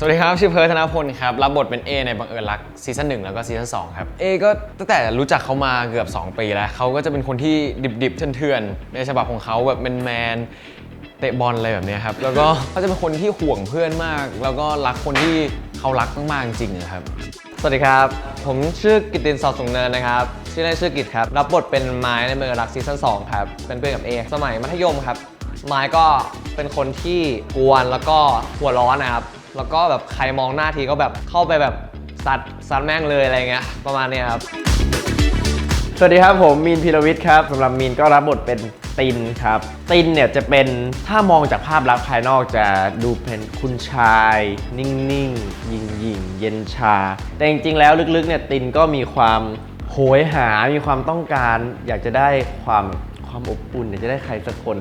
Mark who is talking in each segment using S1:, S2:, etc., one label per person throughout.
S1: สวัสดีครับ ชื่อเพิร์ธนพลครับ รับบทเป็นเอในบังเอิญรักซีซั่นหนึ่งแล้วก็ซีซั่นสองครับเอก็ตั้งแต่รู้จักเขามาเกือบ 2 ปีแล้วเขาก็จะเป็นคนที่ดิบๆเถื่อนๆ ในฉบับของเขาแบบแมนๆเตะบอลอะไรแบบนี้ครับ แล้วก็เขาจะเป็นคนที่ห่วงเพื่อนมาก แล้วก็รักคนที่เขารักมากๆจริงๆนะครับ
S2: สวัสดีครับ ผมชื่อกิตตินสอบสูงเนินนะครับ ชื่อเล่นชื่อกิตครับ รับบทเป็นไม้ในเมืองรักซีซั่น2ครับ เป็นเพื่อนกับเอสมัยมัธยมครับ ไม้ก็เป็นคนที่กวนแล้วก็หัวร้อนนะครับ แล้วก็แบบใครมองหน้าทีก็แบบเข้าไปแบบซัดซัดแม่งเลยอะไรเงี้ยประมาณเนี้ยครับ
S3: สวัสดีครับผมมีนพีรวิทย์ครับสำหรับมีนก็รับบทเป็นตินครับ ตินเนี่ยจะเป็นถ้ามองจากภาพลักษณ์ภายนอกจะดูเป็นคุณชาย นิ่งๆยิงยิงๆเย็นชา แต่จริงๆแล้วลึกๆเนี่ยตินก็มีความโหยหา มีความต้องการ อยากจะได้ความ ความอบอุ่นอยากจะได้ใครสักคน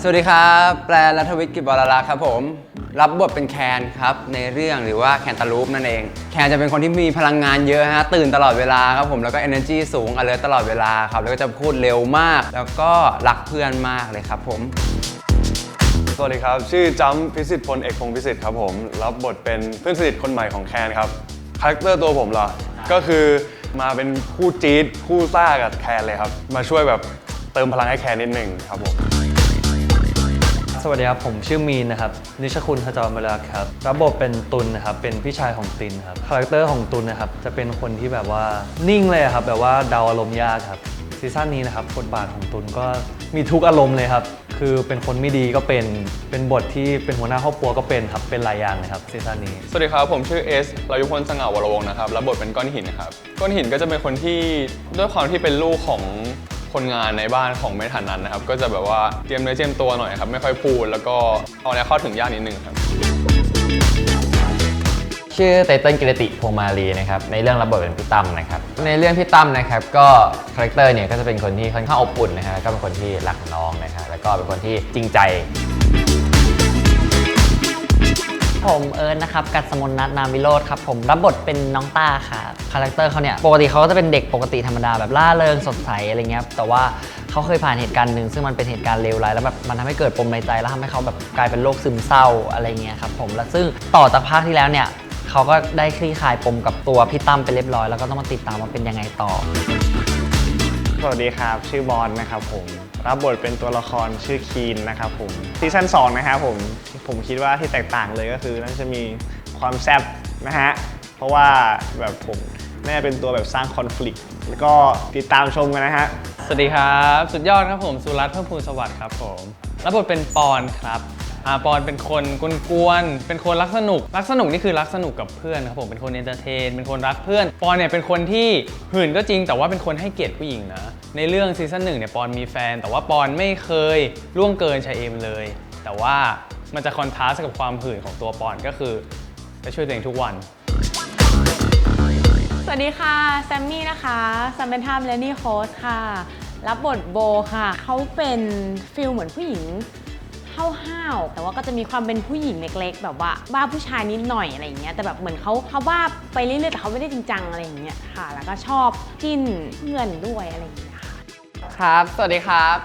S4: สวัสดีครับ แปลรัฐวิทย์กิจบรรักษ์ครับผม รับบทเป็นแคนครับในเรื่องหรือว่าแคนตาลูปนั่นเอง แคนจะเป็นคนที่มีพลังงานเยอะฮะ ตื่นตลอดเวลาครับผม แล้วก็ energy สูง alert ตลอดเวลาครับ แล้วก็จะพูดเร็วมาก แล้วก็รักเพื่อนมากเลยครับผม
S5: สวัสดีครับ ชื่อจัมพิสิทธิ์พลเอกพงศ์พิสิทธิ์ครับผม รับบทเป็นเพื่อนสนิทคนใหม่ของแคนครับ คาแรคเตอร์ตัวผมเหรอ ก็คือ มาเป็นคู่จี๊ดคู่ซ่ากับแคนเลยครับ มาช่วยแบบเติมพลังให้แคนนิดหนึ่งครับผม
S6: สวัสดีครับ ผมชื่อมีนนะครับ นิชคุณขจรบรักษ์ครับ รับบทเป็นตุลนะครับ เป็นพี่ชายของตินครับ คาแรคเตอร์ของตุลนะครับ จะเป็นคนที่แบบว่านิ่งเลยครับ แบบว่าเดาอารมณ์ยากครับ ซีซั่นนี้นะครับบทบาทของตุลก็มีทุกอารมณ์เลยครับ คือเป็นคนไม่ดีก็เป็น เป็นบทที่เป็นหัวหน้าครอบครัวก็เป็นครับ เป็นหลายอย่างเลยครับซีซั่นนี้
S7: สวัสดีครับ ผมชื่อเอสรายุพลสง่าวรวงศ์นะครับ รับบทเป็นก้อนหินครับ ก้อนหินก็จะเป็นคนที่ด้วยความที่เป็นลูกของคนงานในบ้านของเมทันนันนะครับ ก็จะแบบว่าเตรียมเนื้อเตรียมตัวหน่อยครับ ไม่ค่อยพูด แล้วก็เอาเนี้ยเข้าถึงยากนิดนึงครับ
S8: ชื่อไตเติ้ลกิรติพวงมาลีนะครับในเรื่องรับบทเป็นพี่ตั้มนะครับในเรื่องพี่ตั้มนะครับก็คาแรคเตอร์เนี่ยก็จะเป็นคนที่ค่อนข้างอบอุ่นนะฮะก็เป็นคนที่รักน้องนะฮะแล้วก็เป็นคนที่จริงใจ
S9: ผมเอิร์นนะครับ กัสมนนัทนามวิโรธครับ ผมรับบทเป็นน้องต้าค่ะ คาแรคเตอร์เขาเนี่ย ปกติเขาก็จะเป็นเด็กปกติธรรมดาแบบล่าเริงสดใสอะไรเงี้ย แต่ว่าเขาเคยผ่านเหตุการณ์หนึ่งซึ่งมันเป็นเหตุการณ์เลวร้ายแล้วแบบมันทำให้เกิดปมในใจแล้วทำให้เขาแบบกลายเป็นโรคซึมเศร้าอะไรเงี้ยครับผม แล้วซึ่งต่อจากภาคที่แล้วเนี่ย เขาก็ได้คลี่คลายปมกับตัวพี่ตั้มไปเรียบร้อย แล้วก็ต้องมาติดตามว่าเป็นยังไงต่อ
S3: สวัสดีครับ ชื่อบอลนะครับผม รับบทเป็นตัวละครชื่อคีนนะครับผมซีซั่น2นะครับผมผมคิดว่าที่แตกต่างเลยก็คือน่าจะมีความแซ่บนะฮะ เพราะว่าแบบผมน่าจะเป็นตัวแบบสร้างคอน FLICT แล้วก็ติดตามชมกันนะฮะ
S6: สวัสดีครับ สุดยอดครับผม สุรัตน์เพิ่มพูนสวัสดิ์ครับผม รับบทเป็นปอนครับ อาปอนเป็นคนกวนๆเป็นคนรักสนุก รักสนุกนี่คือรักสนุกกับเพื่อนครับผมเป็นคนเอนเตอร์เทนเป็นคนรักเพื่อน ปอนเนี่ยเป็นคนที่หื่นก็จริง แต่ว่าเป็นคนให้เกียรติผู้หญิงนะ ในเรื่องซีซั่นหนึ่งเนี่ยปอนมีแฟน แต่ว่าปอนไม่เคยล่วงเกินชายเอมเลย แต่ว่ามันจะคอนทราสกับความหื่นของตัวปอนก็คือจะช่วยตัวเองทุกวัน
S10: สวัสดีค่ะแซมมี่นะคะซัมเป็นทามเลนี่โค้ชค่ะ รับบทโบค่ะ เขาเป็นฟิลเหมือนผู้หญิง ห้าวๆแต่ว่าก็จะมีความเป็นผู้หญิงเล็ก ๆ แบบว่าบ้าผู้ชายนิดหน่อยอะไรอย่างเงี้ยแต่แบบเหมือนเขาเขาบ้าไปเรื่อยๆแต่เขาไม่ได้จริงจังอะไรอย่างเงี้ยค่ะ แล้วก็ชอบจิ้นเพื่อนด้วยอะไรอย่างเงี้ยค่ะ
S2: ครับ สวัสดีครับ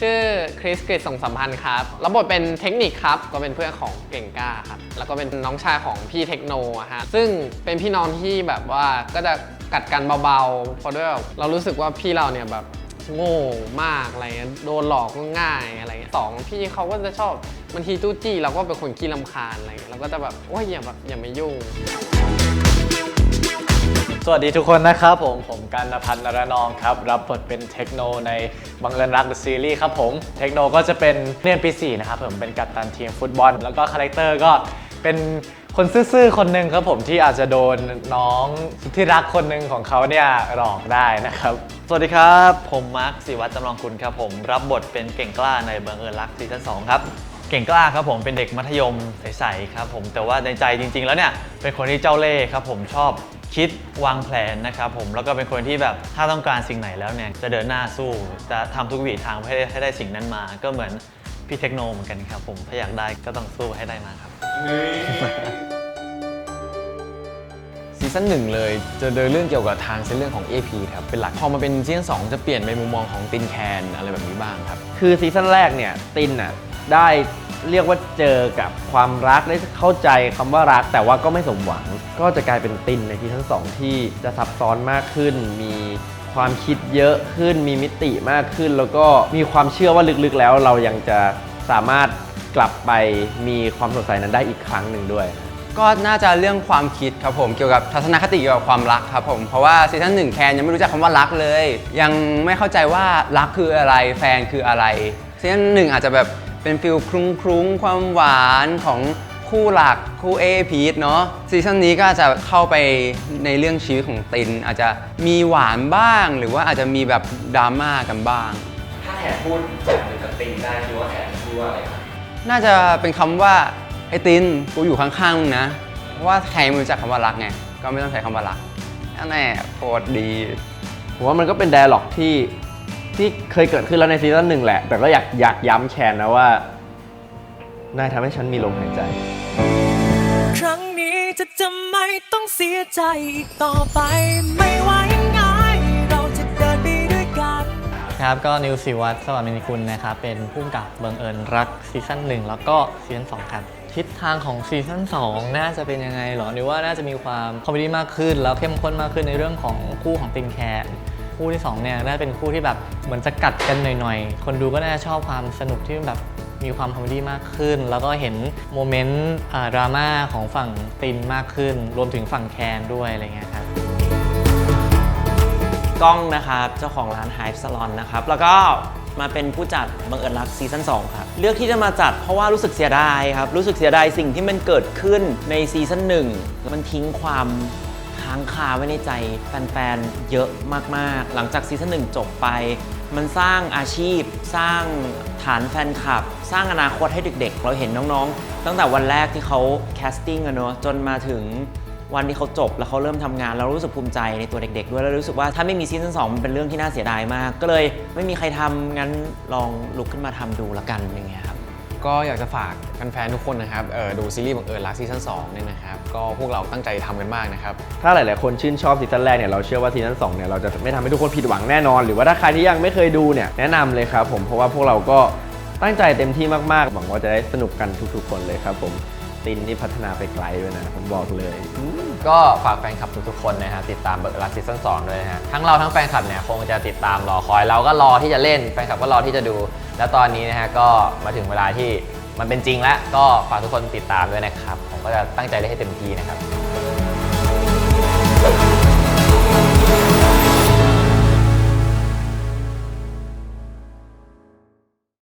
S2: ชื่อคริสกฤษส่งสัมพันธ์ครับรับบทเป็นเทคนิคครับ ก็เป็นเพื่อนของเก่งกล้าครับ แล้วก็เป็นน้องชายของพี่เทคโนอะฮะ ซึ่งเป็นพี่น้องที่แบบว่าก็จะกัดกันเบาๆ เพราะด้วยแบบเรารู้สึกว่าพี่เราเนี่ยแบบ โง่มากอะไรเงี้ยโดนหลอกก็ง่ายอะไรเงี้ยสองพี่เขาก็จะชอบบางทีจู้จี้เราก็เป็นคนขี้ลำคาญอะไรเงี้ยเราก็จะแบบโอ้ยอย่าแบบอย่ามายุ่ง
S3: สวัสดีทุกคนนะครับผม ผมกันนพัฒน์นรนองครับ รับบทเป็นเทคโนในบังเอิญรัก The Series ครับผม เทคโนก็จะเป็นเรียนปี4นะครับผมเป็นกัปตันทีมฟุตบอล แล้วก็คาแรคเตอร์ก็เป็น คนซื่อๆคนหนึ่งครับผมที่อาจจะโดนน้องสุดที่รักคนหนึ่งของเขาเนี่ยหลอกได้นะครับ
S6: สวัสดีครับ ผมมาร์คศิวัตรจำลองคุณครับผมรับบทเป็นเก่งกล้าในบังเอิญรักซีซั่น2ครับ เก่งกล้าครับผมเป็นเด็กมัธยมใสๆครับผมแต่ว่าในใจจริง ๆ แล้วเนี่ยเป็นคนที่เจ้าเล่ห์ครับผมชอบคิดวางแผนนะครับผมแล้วก็เป็นคนที่แบบถ้าต้องการสิ่งไหนแล้วเนี่ยจะเดินหน้าสู้จะทำทุกวิถีทางเพื่อให้ได้ให้ได้สิ่งนั้นมา ก็เหมือน พี่เทคโนเหมือนกันครับผมถ้าอยากได้ก็ต้องสู้ให้ได้มาครับ
S1: ซีซั่นหนึ่งเลยจะเดินเรื่องเกี่ยวกับทางเส้นเรื่องของ AP ครับเป็นหลักพอมาเป็นซีซั่นสองจะเปลี่ยนไปมุมมองของตินแคนอะไรแบบนี้บ้างครับ
S3: คือซีซั่นแรกเนี่ยตินอะได้เรียกว่าเจอกับความรักได้เข้าใจคำว่ารัก แต่ว่าก็ไม่สมหวัง ก็จะกลายเป็นตินในซีซั่นสองที่จะซับซ้อนมากขึ้น มี ความคิดเยอะขึ้นมีมิติมากขึ้น แล้วก็มีความเชื่อว่าลึกๆแล้ว เรายังจะสามารถกลับไปมีความสดใสนั้นได้อีกครั้งหนึ่งด้วย
S4: ก็น่าจะเรื่องความคิดครับผมเกี่ยวกับทัศนคติเกี่ยวกับความรักครับผมเพราะว่าซีซั่นหนึ่งแคนยังไม่รู้จักคำว่ารักเลย ยังไม่เข้าใจว่ารักคืออะไรแฟนคืออะไรซีซั่นหนึ่งอาจจะแบบเป็นฟิลครุ้งครุ้งๆความหวานของ คู่หลักคู่เอพีทเนาะซีซั่นนี้ก็อาจจะเข้าไปในเรื่องชีวิตของติน อาจจะมีหวานบ้าง หรือว่าอาจจะมีแบบดราม่ากันบ้าง
S3: ถ้าแขกพูดอย่างหนึ่งกับตินได้คิดว่าแขกพูดว่าอะไรครับ
S4: น่าจะเป็นคำว่าไอ้ตินกูอยู่ข้างๆมึงนะ เพราะว่าใครไม่รู้จักคำว่ารักไงก็ไม่ต้องใช้คำว่ารักนั่นแน่โคตรดี
S3: ผมว่ามันก็เป็นไดอะล็อกที่ที่เคยเกิดขึ้นแล้วในซีซั่นหนึ่งแหละ แต่ก็อยากอยากย้ำแคนนะว่า นายทำให้ฉันมีลมหายใจ
S11: ครั้ง นี้จะจะไม่ต้องเสียใจอีกต่อไป ไม่ว่ายังไงเราจะเดินไปด้วยกัน
S9: ครับก็นิวสิวัตรสวัสดิ์มณีคุณนะครับเป็นผู้กำกับบังเอิญรักซีซั่นหนึ่งแล้วก็ซีซั่นสองครับทิศทางของซีซั่น2 น่าจะเป็นยังไงเหรอนิวว่าน่าจะมีความคอมเมดี้มากขึ้น แล้วเข้มข้นมากขึ้นในเรื่องของคู่ของตินแคนคู่ที่2เนี่ยน่าจะเป็นคู่ที่แบบเหมือนจะกัดกันหน่อยๆ คนดูก็น่าจะชอบความสนุกที่แบบ มีความคอมเมดี้มากขึ้น แล้วก็เห็นโมเมนต์ดราม่าของฝั่งตินมากขึ้น รวมถึงฝั่งแคนด้วยอะไรเงี้ยครับ
S12: ก้องนะครับเจ้าของร้าน Hive Salon นะครับแล้วก็มาเป็นผู้จัดบังเอิญรักซีซั่น2ครับเลือกที่จะมาจัดเพราะว่ารู้สึกเสียดายครับรู้สึกเสียดายสิ่งที่มันเกิดขึ้นในซีซั่นหนึ่งมันทิ้งความค้างคาไว้ในใจแฟนๆ เยอะมากๆ หลังจากซีซั่นหนึ่งจบไป มันสร้างอาชีพ สร้างฐานแฟนคลับ สร้างอนาคตให้เด็กๆ เราเห็นน้องๆ ตั้งแต่วันแรกที่เขาแคสติ้งอะเนาะจนมาถึงวันที่เขาจบแล้วเขาเริ่มทำงานเรารู้สึกภูมิใจในตัวเด็ก ๆ ด้วยแล้วรู้สึกว่าถ้าไม่มีซีซั่นสองมันเป็นเรื่องที่น่าเสียดายมาก ก็เลยไม่มีใครทำงั้นลองลุกขึ้นมาทำดูละกันอย่างเงี้ยครับ
S1: ก็อยากจะฝากแฟนๆทุกคนนะครับเออดูซีรีส์บังเอิญรักซีซั่น2เนี่ยนะครับก็พวกเราตั้งใจทำกันมากนะครับ
S3: ถ้าหลาย ๆ คนชื่นชอบซีซั่นแรกเนี่ยเราเชื่อว่าซีซั่นสองเนี่ยเราจะไม่ทำให้ทุกคนผิดหวังแน่นอน หรือว่าถ้าใครที่ยังไม่เคยดูเนี่ยแนะนำเลยครับผมเพราะว่าพวกเราก็ตั้งใจเต็มที่มาก ๆ หวังว่าจะได้สนุกกันทุก ๆ คนเลยครับผม ตินนี่พัฒนาไปไกลด้วยนะ ผมบอกเลย
S8: ก็ฝากแฟนคลับทุกๆคนนะฮะติดตามเบิร์ลัสซีซั่น2ด้วยนะฮะทั้งเราทั้งแฟนคลับเนี่ยคงจะติดตามรอคอยเราก็รอที่จะเล่นแฟนคลับก็รอที่จะดู แล้วตอนนี้นะฮะก็มาถึงเวลาที่มันเป็นจริงแล้วก็ฝากทุกคนติดตามด้วยนะครับผมก็จะตั้งใจเล่นให้เต็มที่นะครับ